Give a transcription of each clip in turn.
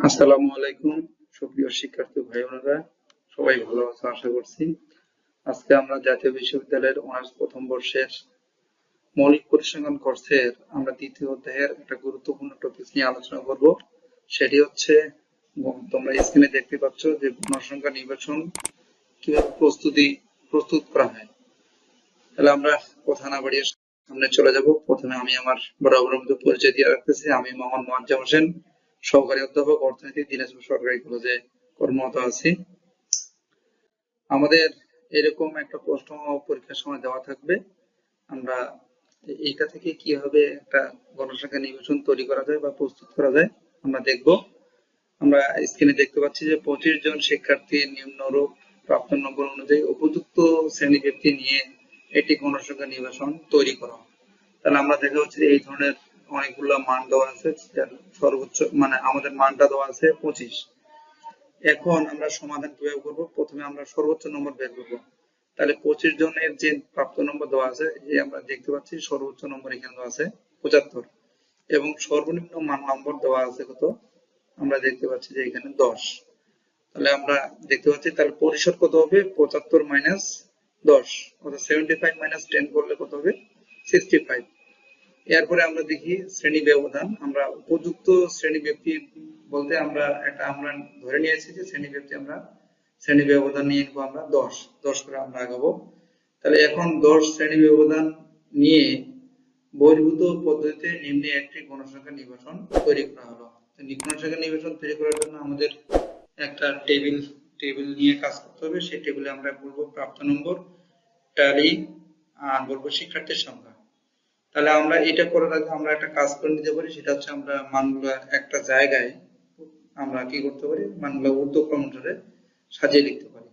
আসসালামু আলাইকুম, সুপ্রিয় শিক্ষার্থী ভাই বোনেরা সবাই ভালো আছো আশা করছি। আজকে আমরা জাতীয় বিশ্ববিদ্যালয়ের অনার্স প্রথম বর্ষের মৌলিক পরিসংখ্যান কোর্সের আমরা দ্বিতীয় অধ্যায়ের একটা গুরুত্বপূর্ণ টপিক নিয়ে আলোচনা করব। সেটি হচ্ছে তোমরা স্ক্রিনে দেখতে পাচ্ছ যে গণসংখ্যা নির্বাচন কীভাবে প্রস্তুতি, প্রস্তুত করা হয়। তাহলে আমরা কথা না বাড়িয়ে সামনে চলে যাব। প্রথমে আমি আমার বরাবর মতো পরিচয় দিয়ে রাখতেছি। আমি মোহাম্মদ মোয়াজ্জেম হোসেন। সহকারী অধ্যাপক অর্থনীতি দিনাজপুর সরকারি কলেজে কর্মরত আছি। আমাদের এরকম একটা প্রশ্ন পরীক্ষার সময় দেওয়া থাকবে। আমরা এইটা থেকে কীভাবে একটা গণসংখ্যা নির্বাচন তৈরি করা যায় বা প্রস্তুত করা যায়, আমরা দেখব। আমরা স্ক্রিনে দেখতে পাচ্ছি যে পঁচিশ জন শিক্ষার্থী নিম্নরূপ প্রাপ্ত নম্বর অনুযায়ী উপযুক্ত শ্রেণি ব্যক্তি নিয়ে একটি গণসংখ্যা নির্বাচন তৈরি করা। তাহলে আমরা দেখা হচ্ছে এই ধরনের অনেকগুলো মান দেওয়া আছে সর্বোচ্চ মানে আমাদের মানটা দেওয়া আছে পঁচিশ। এখন আমরা সমাধান কীভাবে করব? প্রথমে আমরা সর্বোচ্চ নম্বর বের করব। তাহলে পঁচিশ জনের যে প্রাপ্ত নম্বর দেওয়া আছে যে আমরা দেখতে পাচ্ছি সর্বোচ্চ নম্বর এখানে দেওয়া আছে পঁচাত্তর। এবং সর্বনিম্ন মান নম্বর দেওয়া আছে কত? আমরা দেখতে পাচ্ছি যে এখানে দশ। তাহলে আমরা দেখতে পাচ্ছি তাহলে পরিসর কত হবে? পঁচাত্তর মাইনাস দশ, অর্থাৎ সেভেন্টি ফাইভ মাইনাস টেন করলে কত হবে? সিক্সটি ফাইভ এরপরে আমরা দেখি শ্রেণি ব্যবধান। আমরা উপযুক্ত শ্রেণি ব্যক্তি বলতে আমরা একটা আমরা ধরে নিয়েছি যে শ্রেণি ব্যক্তি আমরা শ্রেণি ব্যবধান নিয়ে নিবো আমরা দশ। দশ করে আমরা আগাবো। তাহলে এখন দশ শ্রেণি ব্যবধান নিয়ে বহির্ভূত পদ্ধতিতে নিম্নে একটি গণসংখ্যা নির্বাচন তৈরি করা হলো। গণসংখ্যা নির্বাচন তৈরি করার জন্য আমাদের একটা টেবিল টেবিল নিয়ে কাজ করতে হবে। সেই টেবিলে আমরা বলব প্রাপ্ত নম্বর টালি আর বলব শিক্ষার্থীর সংখ্যা। তাহলে আমরা এটা করার আগে আমরা একটা কাজ করে নিতে পারি, সেটা হচ্ছে আমরা মানগুলো একটা জায়গায় আমরা কি করতে পারি? মানগুলো ঊর্ধ্বক্রম ধরে সাজিয়ে লিখতে পারি।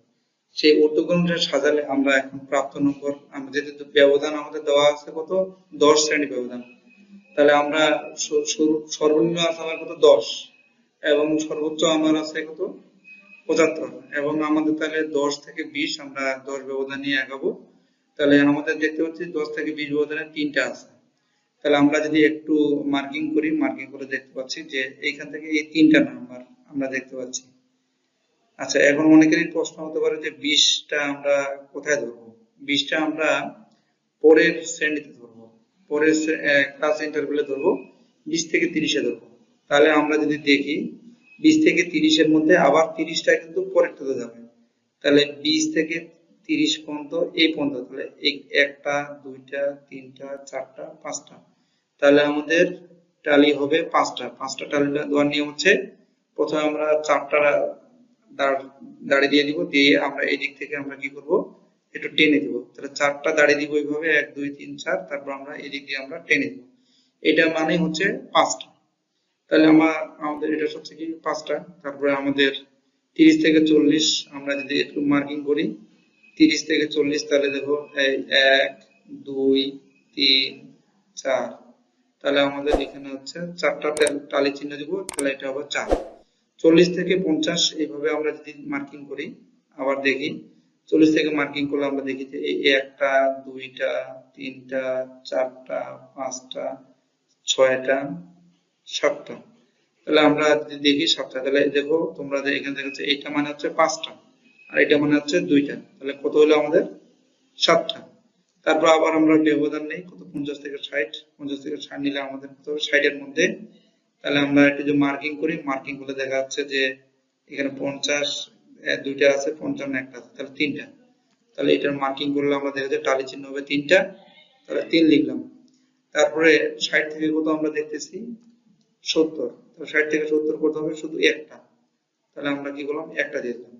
সেই ঊর্ধ্বক্রম ধরে সাজালে আমরা এখন প্রাপ্ত নম্বর আমাদের ব্যবধান আমাদের দেওয়া আছে কত? দশ শ্রেণি ব্যবধান। তাহলে আমরা সর্বনিম্ন আছে আমার কত? দশ। এবং সর্বোচ্চ আমার আছে কত? পঁচাত্তর। এবং আমাদের তাহলে দশ থেকে বিশ আমরা দশ ব্যবধান নিয়ে আগাবো। তাহলে আমাদের দেখতে পাচ্ছি দশ থেকে বিশ ব্যবধানে তিনটা আছে। তাহলে আমরা যদি একটু মার্কিং করি মার্কিং করে দেখতে পাচ্ছি যে এইখান থেকে এই তিনটা নাম্বার আমরা দেখতে পাচ্ছি। আচ্ছা এখন অনেকেরই প্রশ্ন হতে পারে যে বিশটা আমরা কোথায় ধরবো? বিশটা আমরা পরের শ্রেণীতে ধরবো। পরের ক্লাস ইন্টারভেলে ধরবো। বিশ থেকে তিরিশে ধরবো। তাহলে আমরা যদি দেখি, বিশ থেকে তিরিশের মধ্যে আবার তিরিশটা কিন্তু পরেরটাতে যাবে। তাহলে বিশ থেকে তিরিশ পর্যন্ত এই পর্যন্ত, তাহলে একটা, দুইটা, তিনটা, চারটা, পাঁচটা। তাহলে আমাদের টালি হবে পাঁচটা। পাঁচটা টালি দেওয়ার নিয়ম হচ্ছে প্রথমে আমরা চারটা দাঁড়- দিয়ে দিব, দিয়ে আমরা এই দিক থেকে আমরা কি করব? একটু টেনে দিব। তাহলে চারটা দাড়ি দিব এইভাবে, এক, দুই, তিন, চার, তারপর আমরা এদিক দিয়ে আমরা টেনে দিব। এটা মানে হচ্ছে পাঁচটা। তাহলে আমার আমাদের এটা হচ্ছে কি পাঁচটা? তারপরে আমাদের তিরিশ থেকে চল্লিশ, আমরা যদি একটু মার্কিং করি, তিরিশ থেকে চল্লিশ, তাহলে দেখো, এই এক, দুই, তিন, চার তাহলে আমাদের এখানে হচ্ছে চারটা টালি চিহ্ন দিব, তাহলে এটা হবে চার। চল্লিশ থেকে পঞ্চাশ এইভাবে আমরা যদি মার্কিং করি, আবার দেখি, চল্লিশ থেকে মার্কিং করলে আমরা দেখি যে এই একটা, দুইটা, তিনটা, চারটা, পাঁচটা, ছয়টা, সাতটা। তাহলে আমরা যদি দেখি সাতটা, তাহলে দেখো তোমরা যে এখান থেকে এইটা মানে হচ্ছে পাঁচটা, আর এটা মানে হচ্ছে দুইটা। তাহলে কত হলো আমাদের? সাতটা। তারপর আবার আমরা ব্যবধান নেই, কত পঞ্চাশ থেকে ষাট, পঞ্চাশ থেকে ষাট নিলে আমাদের কত হবে? ষাটের মধ্যে। তাহলে আমরা একটু যে মার্কিং করি মার্কিং করলে দেখা যাচ্ছে যে এখানে পঞ্চাশ দুইটা আছে, পঞ্চান্ন একটা আছে, তাহলে তিনটা। তাহলে এটার মার্কিং করলে আমরা দেখা যায় টালি চিহ্ন হবে তিনটা। তাহলে তিন লিখলাম। তারপরে ষাট থেকে কত আমরা দেখতেছি? সত্তর। তো ষাট থেকে সত্তর করতে হবে? শুধু একটা। তাহলে আমরা কি করলাম? একটা দিয়ে দিলাম।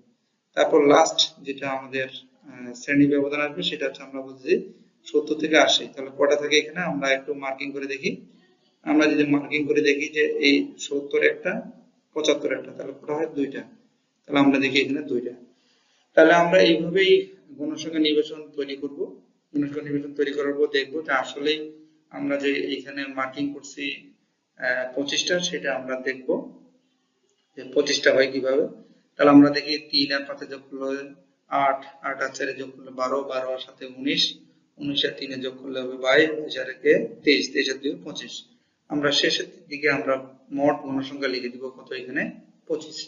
তারপর লাস্ট যেটা আমাদের শ্রেণি ব্যবধান আসবে, সেটা হচ্ছে আমরা বলছি সত্তর থেকে আশি। তাহলে কটা থাকে এখানে? আমরা একটু মার্কিং করে দেখি। আমরা যদি মার্কিং করে দেখি যে এই সত্তর একটা, পঁচাত্তর একটা, তাহলে কটা হয়? দুইটা। তাহলে আমরা দেখি এখানে দুইটা। তাহলে আমরা এইভাবেই গণসংখ্যা নির্বাচন তৈরি করব। গণসংখ্যা নির্বাচন তৈরি করার পর দেখব যে আসলেই আমরা যে এখানে মার্কিং করছি পঁচিশটা, সেটা আমরা দেখব যে পঁচিশটা হয় কীভাবে। তাহলে আমরা দেখি তিন আর পাঁচে যোগ করলে আট আট আর চারে যোগ করলে বারো বারো আর সাথে উনিশ উনিশ আর তিনে যোগ করলে হবে বাইশ আর একে তেইশ তেইশ আর দুই পঁচিশ। আমরা শেষের দিকে আমরা মোট গণসংখ্যা লিখে দিব কত এখানে? পঁচিশ।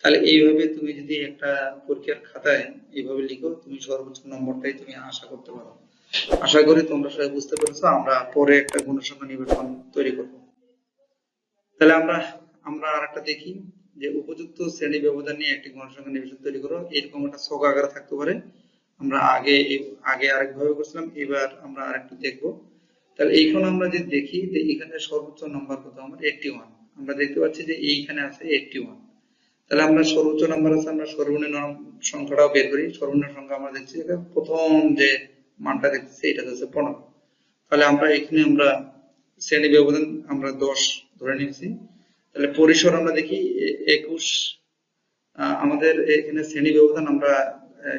তাহলে এইভাবে তুমি যদি একটা পরীক্ষার খাতায় এইভাবে লিখো, তুমি সর্বোচ্চ নম্বরটাই তুমি আশা করতে পারো। আশা করি তোমরা সবাই বুঝতে পেরেছ, আমরা পরে একটা গুণসংখ্যা নিবেদন তৈরি করব। তাহলে আমরা আমরা আরেকটা দেখি। যে উপযুক্ত শ্রেণি ব্যবধান নিয়ে একটি গণসংখ্যা নিবেদন তৈরি করো, এরকম একটা ছক আকারে থাকতে পারে। আমরা আগে আগে আরেক ভাবে করছিলাম, এবার আমরা আরেকটু দেখব। তাহলে এইখানে আমরা যদি দেখি যে এখানে সর্বোচ্চ নাম্বার কত? আমার এইটটি ওয়ান আমরা দেখতে পাচ্ছি যে এইখানে আছে এইটটি ওয়ান তাহলে আমরা সর্বোচ্চ নাম্বার আছে, আমরা সর্বনিম্ন সংখ্যাটাও বের করি। সর্বনিম্ন সংখ্যা আমরা দেখছি যে প্রথম যে মানটা দেখতেছি এটা হচ্ছে পনেরো। তাহলে আমরা এখানে আমরা শ্রেণি ব্যবধান আমরা দশ ধরে নিয়েছি। তাহলে পরিসর আমরা দেখি একুশ আমাদের এখানে শ্রেণি ব্যবধান আমরা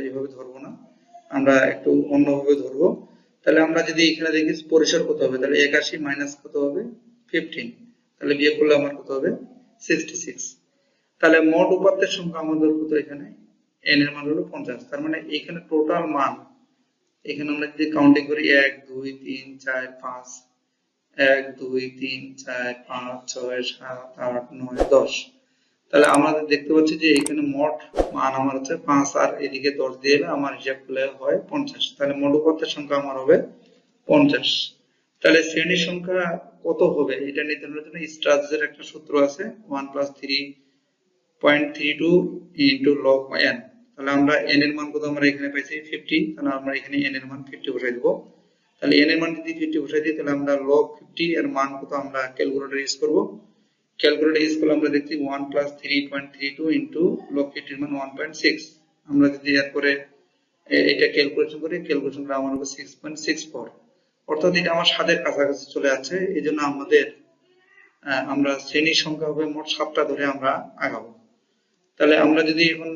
এইভাবে ধরবো না। আমরা একটু অন্যভাবে ধরবো। তাহলে আমরা যদি এখানে দেখি পরিসর কত হবে, তাহলে একাশি মাইনাস কত হবে? ফিফটিন তাহলে বিয়ে করলে আমার কত হবে? সিক্সটি সিক্স তাহলে মোট উপাত্তের সংখ্যা আমাদের কত এখানে? এন এর মান হলো পঞ্চাশ। তার মানে এখানে টোটাল মান, এখানে আমরা যদি কাউন্টিং করি, এক, দুই, তিন, চার, পাঁচ এক, দুই, তিন, চার, পাঁচ, ছয়, সাত, আট, নয়, দশ। তাহলে আমাদের দেখতে পাচ্ছি যে এখানে মোট মান আমার হচ্ছে পাঁচ, আর এদিকে দশ দিয়ে এলে আমার হিসাব করলে হয় পঞ্চাশ। তাহলে মোট সংখ্যা আমার হবে পঞ্চাশ। তাহলে শ্রেণির সংখ্যা কত হবে? এটা নির্ধারণের জন্য স্ট্রাজের একটা সূত্র আছে one plus three point three two into log N তাহলে আমরা এন এর মান কত আমরা এখানে পাইছি? ফিফটি তাহলে আমরা এখানে এন এর মান ফিফটি বসাই দেবো। তাহলে এন এর মান যদি ফিফটি বসাই দিই তাহলে আমরা লগ ফিফটি এর মান কত আমরা ক্যালকুলেটর ইউজ করব? ক্যালকুলেটর ইউজ করলে আমরা দেখছি one plus three point three two into log ফিফটির মান ওয়ান পয়েন্ট সিক্স আমরা যদি এরপরে এটা ক্যালকুলেশন করি ক্যালকুলেশন করে আমার হবে সিক্স পয়েন্ট সিক্স ফোর অর্থাৎ এটা আমার সাতের কাছাকাছি চলে যাচ্ছে এই জন্য আমাদের আমরা শ্রেণির সংখ্যা হবে মোট সাতটা ধরে আমরা আগাবো। তাহলে আমরা যদি এখন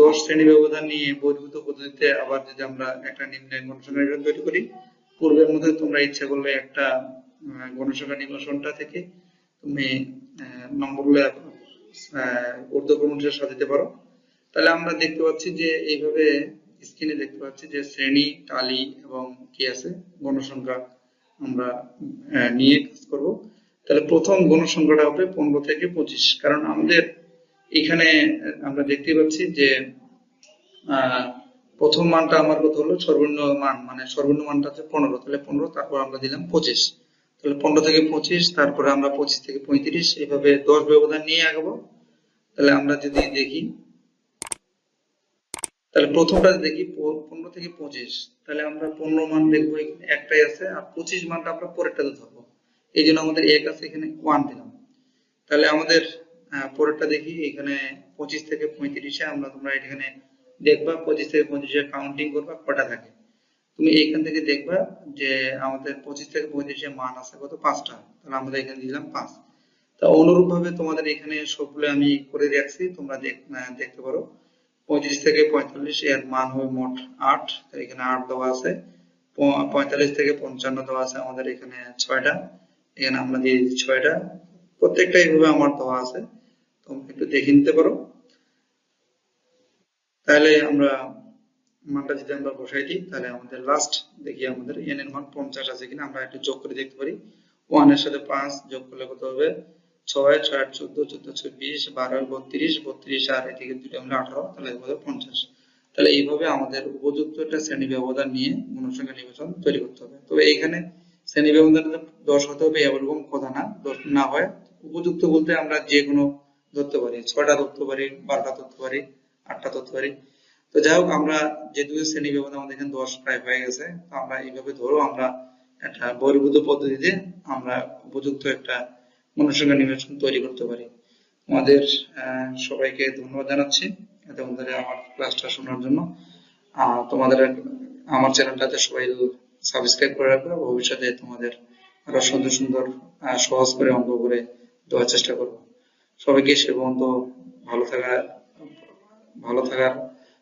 দশ শ্রেণি ব্যবধান নিয়ে বহির্ভূত পদ্ধতিতে আবার যদি আমরা একটা গণসংখ্যা তৈরি করি পূর্বের মধ্যে তোমরা ইচ্ছা করলে একটা গণসংখ্যা নির্বাচনটা থেকে তুমি নম্বরগুলো অনুসারে সাজাতে পারো। তাহলে আমরা দেখতে পাচ্ছি যে এইভাবে স্ক্রিনে দেখতে পাচ্ছি যে শ্রেণি টালি এবং কি আছে গণসংখ্যা আমরা নিয়ে কাজ করব। তাহলে প্রথম গণসংখ্যাটা হবে পনেরো থেকে পঁচিশ। কারণ আমাদের এখানে আমরা দেখতে পাচ্ছি যে আহ, প্রথম মানটা আমার কত হলো সর্বনিম্ন মান মানে সর্বনিম্ন মানটা হচ্ছে পনেরো, তাহলে পনেরো, তারপর আমরা দিলাম পঁচিশ। তাহলে পনেরো থেকে পঁচিশ, তারপরে আমরা পঁচিশ থেকে পঁয়ত্রিশ এইভাবে দশ ব্যবধান নিয়ে আগাবো। তাহলে আমরা যদি দেখি, তাহলে প্রথমটা দেখি পনেরো থেকে পঁচিশ, তাহলে আমরা পনেরো মান দেখব এখানে, একটাই আছে, আর পঁচিশ মানটা আমরা পরেরটাতে ধরবো। এই জন্য আমাদের এক আছে এখানে ওয়ান দিলাম। তাহলে আমাদের পরেরটা দেখি, এখানে পঁচিশ থেকে পঁয়ত্রিশে আমরা তোমরা এখানে দেখবা পঁচিশ থেকে পঁয়ত্রিশে কাউন্টিং করবা, কটা থাকে? তুমি এইখান থেকে দেখবা যে আমাদের পঁচিশ থেকে পঁয়ত্রিশে মান আছে কত? পাঁচটা। তাহলে আমরা এখানে দিলাম পাঁচ। তা অনুরূপ ভাবে তোমাদের এখানে সবগুলো আমি করে রাখছি, তোমরা দেখতে পারো। পঁয়ত্রিশ থেকে পঁয়তাল্লিশ এর মান হবে মোট আট। এখানে আট দেওয়া আছে। পঁয়তাল্লিশ থেকে পঞ্চান্ন দেওয়া আছে আমাদের এখানে ছয়টা। এখানে আমরা দিয়ে দিচ্ছি ছয়টা। প্রত্যেকটা এইভাবে আমার দেওয়া আছে। তোমরা একটু দেখে নিতে পারো। তাহলে আমরা মানটা যদি আমরা বসাই দিই, তাহলে আমাদের লাস্ট দেখি আমাদের এন এর মান পঞ্চাশ আছে কিনা, আমরা একটু যোগ করে দেখতে পারি। ওয়ানের সাথে পাঁচ যোগ করলে কত হবে? ছয় ছয় আট চোদ্দ চোদ্দ চব্বিশ বারো, বত্রিশ বত্রিশ আর এদিকে দুটো মিলে আঠারো, তাহলে হবে? পঞ্চাশ। তাহলে এইভাবে আমাদের উপযুক্ত একটা শ্রেণি ব্যবধান নিয়ে গণসংখ্যা নির্বাচন তৈরি করতে হবে। তবে এইখানে শ্রেণি ব্যবধান দশ হতে হবে এরকম কথা না। দশ না হয়। উপযুক্ত বলতে আমরা যে কোনো ধরতে পারি। ছয়টা ধরতে পারি, বারোটা ধরতে পারি। আটটা ধরতে পারি। তো যাই হোক আমরা যে দুই শ্রেণি ব্যবধান আমাদের এখানে দশ প্রায় হয়ে গেছে। তো আমরা এইভাবে ধরো আমরা একটা বহির্ভূত পদ্ধতিতে আমরা উপযুক্ত একটা গণসংখ্যা নির্বাচন তৈরি করতে পারি। আমাদের সবাইকে ধন্যবাদ জানাচ্ছি। এতক্ষণ ধরে আমার ক্লাসটা শোনার জন্য। আহ, তোমাদের আমার চ্যানেলটাতে সবাই সাবস্ক্রাইব করে রাখবে। ভবিষ্যতে তোমাদের আরও সুন্দর সুন্দর সহজ করে অঙ্ক করে দেওয়ার চেষ্টা করব। সবাইকে সে পর্যন্ত ভালো থাকার ভালো থাকার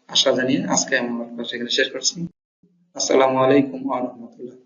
আশা জানিয়ে আজকে আমার সেখানে শেষ করছি। আসসালামু আলাইকুম ওয়া রাহমাতুল্লাহ।